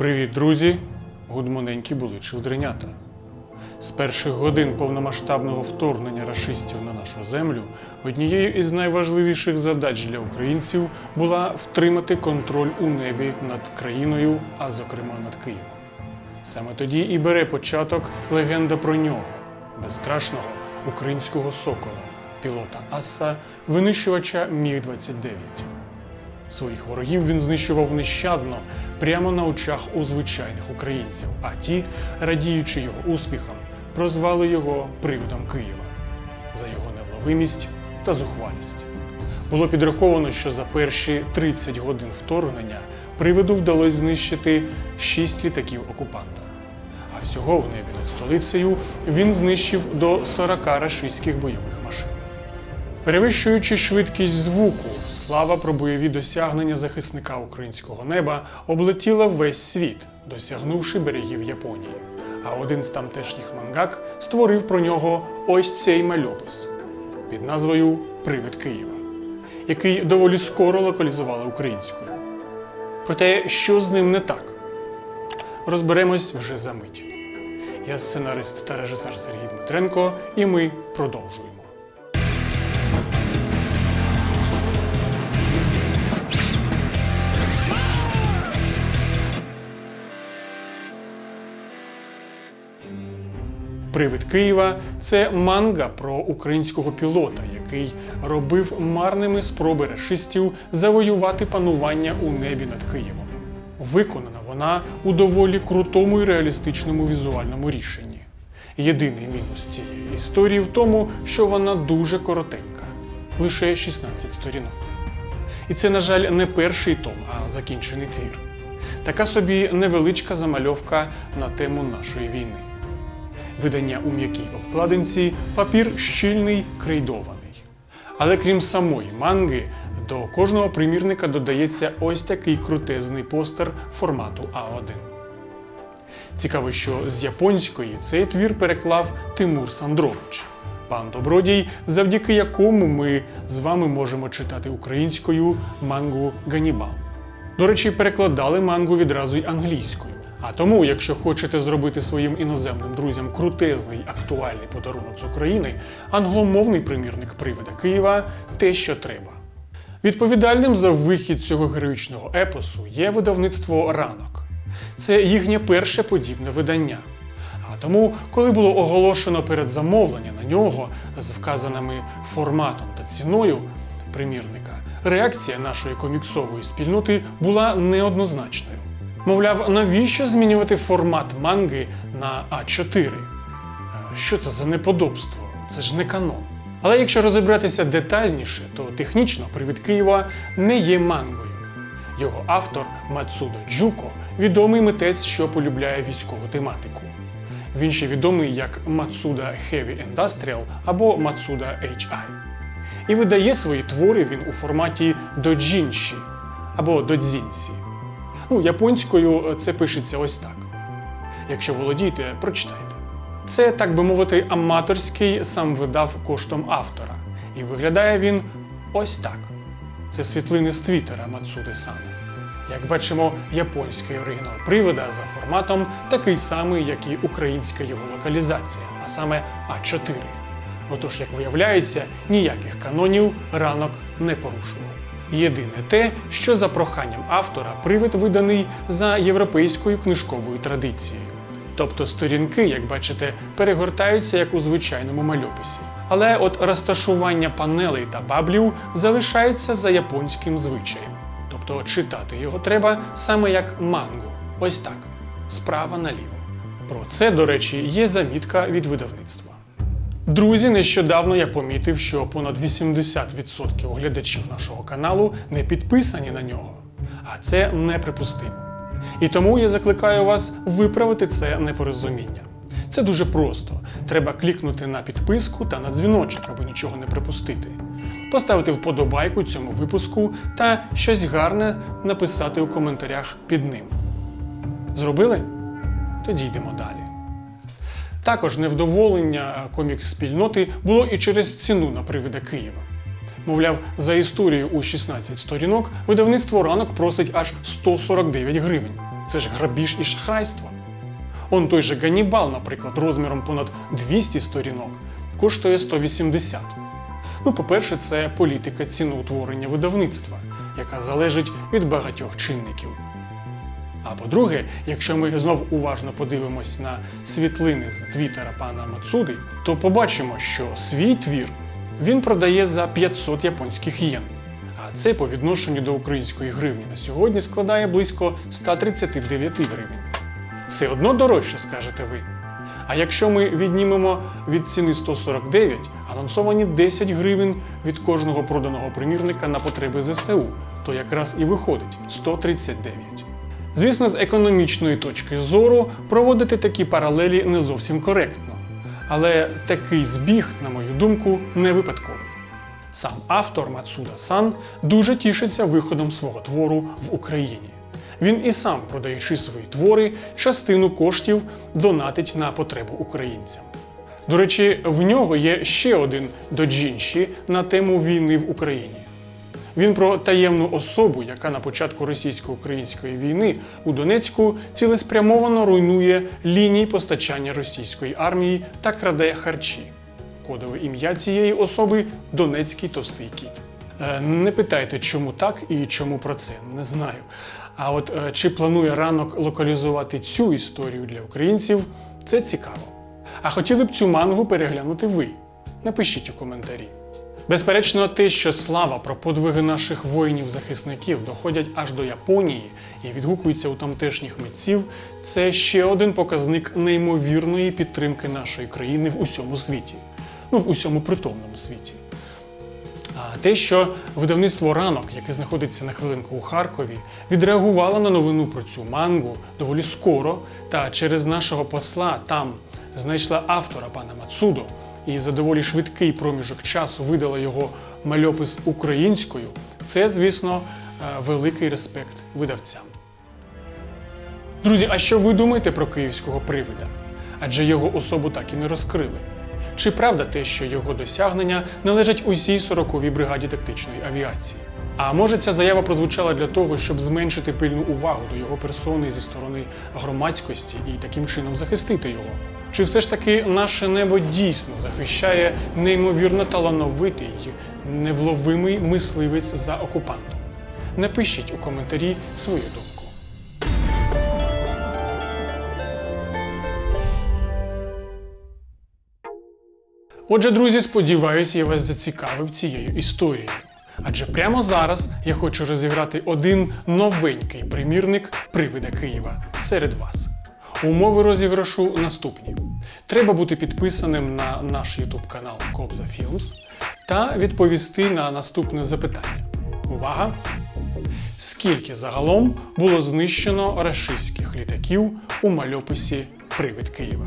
Привіт, друзі! Гудмоненькі були чилдренята. З перших годин повномасштабного вторгнення рашистів на нашу землю однією із найважливіших задач для українців була втримати контроль у небі над країною, а зокрема над Києвом. Саме тоді і бере початок легенда про нього, безстрашного українського сокола, пілота Асса, винищувача Міг-29. Своїх ворогів він знищував нещадно прямо на очах у звичайних українців, а ті, радіючи його успіхам, прозвали його привидом Києва за його невловимість та зухвалість. Було підраховано, що за перші 30 годин вторгнення привиду вдалося знищити 6 літаків окупанта. А всього в небі над столицею він знищив до 40 рашистських бойових машин. Перевищуючи швидкість звуку, слава про бойові досягнення захисника українського неба облетіла весь світ, досягнувши берегів Японії. А один з тамтешніх мангак створив про нього ось цей мальопис під назвою Привид Києва, який доволі скоро локалізували українською. Проте, що з ним не так? Розберемось вже за мить. Я сценарист та режисер Сергій Дмитренко, і ми продовжуємо. Привид Києва це манга про українського пілота, який робив марними спроби рашистів завоювати панування у небі над Києвом. Виконана вона у доволі крутому і реалістичному візуальному рішенні. Єдиний мінус цієї історії в тому, що вона дуже коротенька лише 16 сторінок. І це, на жаль, не перший том, а закінчений твір. Така собі невеличка замальовка на тему нашої війни. Видання у м'якій обкладинці, папір щільний, крейдований. Але крім самої манги, до кожного примірника додається ось такий крутезний постер формату А1. Цікаво, що з японської цей твір переклав Тимур Сандрович, пан Добродій, завдяки якому ми з вами можемо читати українською мангу Ганібал. До речі, перекладали мангу відразу й англійською. А тому, якщо хочете зробити своїм іноземним друзям крутезний актуальний подарунок з України, англомовний примірник привида Києва те, що треба. Відповідальним за вихід цього героїчного епосу є видавництво ранок. Це їхнє перше подібне видання. А тому, коли було оголошено передзамовлення на нього з вказаними форматом та ціною примірника, реакція нашої коміксової спільноти була неоднозначною. Мовляв, навіщо змінювати формат манги на А4? Е, Що це за неподобство? Це ж не канон. Але якщо розібратися детальніше, то технічно привід Києва не є мангою. Його автор Мацудо Джуко відомий митець, що полюбляє військову тематику. Він ще відомий як Мацуда Heavy Industrial або Мацуда HI. І видає свої твори він у форматі доджінші або додзінсі. Ну, японською це пишеться ось так. Якщо володієте, прочитайте. Це, так би мовити, аматорський сам видав коштом автора. І виглядає він ось так. Це світлини з твіттера Мацуди Сана. Як бачимо, японський оригінал привида за форматом такий самий, як і українська його локалізація, а саме А4. Отож, як виявляється, ніяких канонів ранок не порушував. Єдине те, що за проханням автора привид виданий за європейською книжковою традицією. Тобто сторінки, як бачите, перегортаються як у звичайному мальописі. Але от розташування панелей та баблів залишається за японським звичаєм. Тобто читати його треба саме як мангу. Ось так, справа наліво. Про це, до речі, є замітка від видавництва. Друзі, нещодавно я помітив, що понад 80% глядачів нашого каналу не підписані на нього. А це неприпустимо. І тому я закликаю вас виправити це непорозуміння. Це дуже просто. Треба клікнути на підписку та на дзвіночок, аби нічого не припустити. Поставити вподобайку цьому випуску та щось гарне написати у коментарях під ним. Зробили? Тоді йдемо далі. Також невдоволення комікс-спільноти було і через ціну на привида Києва. Мовляв, за історію у 16 сторінок видавництво ранок просить аж 149 гривень. це ж грабіж і шахрайство. Он той же Ганібал, наприклад, розміром понад 200 сторінок, коштує 180. Ну, по-перше, це політика ціноутворення видавництва, яка залежить від багатьох чинників. А по-друге, якщо ми знов уважно подивимось на світлини з твіттера пана Мацуди, то побачимо, що свій твір він продає за 500 японських єн. А це по відношенню до української гривні на сьогодні складає близько 139 гривень. Все одно дорожче, скажете ви. А якщо ми віднімемо від ціни 149, анонсовані 10 гривень від кожного проданого примірника на потреби ЗСУ, то якраз і виходить 139. Звісно, з економічної точки зору проводити такі паралелі не зовсім коректно. Але такий збіг, на мою думку, не випадковий. Сам автор Мацуда Сан дуже тішиться виходом свого твору в Україні. Він і сам, продаючи свої твори, частину коштів донатить на потребу українцям. До речі, в нього є ще один доджінші на тему війни в Україні. Він про таємну особу, яка на початку російсько-української війни у Донецьку цілеспрямовано руйнує лінії постачання російської армії та краде харчі. Кодове ім'я цієї особи Донецький товстий кіт. Е, Не питайте, чому так і чому про це, не знаю. А от е, чи планує ранок локалізувати цю історію для українців, це цікаво. А хотіли б цю мангу переглянути ви? Напишіть у коментарі. Безперечно, те, що слава про подвиги наших воїнів-захисників доходять аж до Японії і відгукуються у тамтешніх митців, це ще один показник неймовірної підтримки нашої країни в усьому світі, ну в усьому притомному світі. А те, що видавництво ранок, яке знаходиться на хвилинку у Харкові, відреагувало на новину про цю мангу доволі скоро, та через нашого посла там знайшла автора пана Мацудо і за доволі швидкий проміжок часу видала його мальопис українською, це, звісно, е, великий респект видавцям. Друзі, а що ви думаєте про київського привида? Адже його особу так і не розкрили. Чи правда те, що його досягнення належать усій 40-й бригаді тактичної авіації? А може ця заява прозвучала для того, щоб зменшити пильну увагу до його персони зі сторони громадськості і таким чином захистити його? Чи все ж таки наше небо дійсно захищає неймовірно талановитий й невловимий мисливець за окупантом? Напишіть у коментарі свою думку. Отже, друзі, сподіваюся, я вас зацікавив цією історією. Адже прямо зараз я хочу розіграти один новенький примірник привида Києва серед вас. Умови розіграшу наступні: треба бути підписаним на наш YouTube канал Кобза Films та відповісти на наступне запитання. Увага! Скільки загалом було знищено рашистських літаків у мальописі Привид Києва?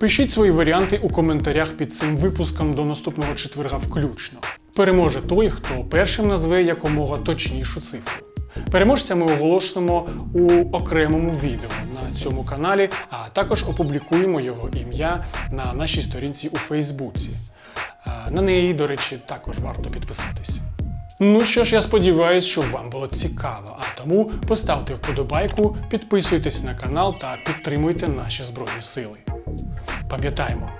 Пишіть свої варіанти у коментарях під цим випуском до наступного четверга включно. Переможе той, хто першим назве якомога точнішу цифру. Переможця ми оголошуємо у окремому відео на цьому каналі, а також опублікуємо його ім'я на нашій сторінці у Фейсбуці. На неї, до речі, також варто підписатись. Ну що ж, я сподіваюся, що вам було цікаво, а тому поставте вподобайку, підписуйтесь на канал та підтримуйте наші збройні сили. Пам'ятаємо,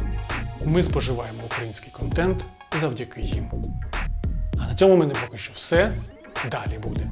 ми споживаємо український контент завдяки їм. А на цьому в мене поки що все. Далі буде.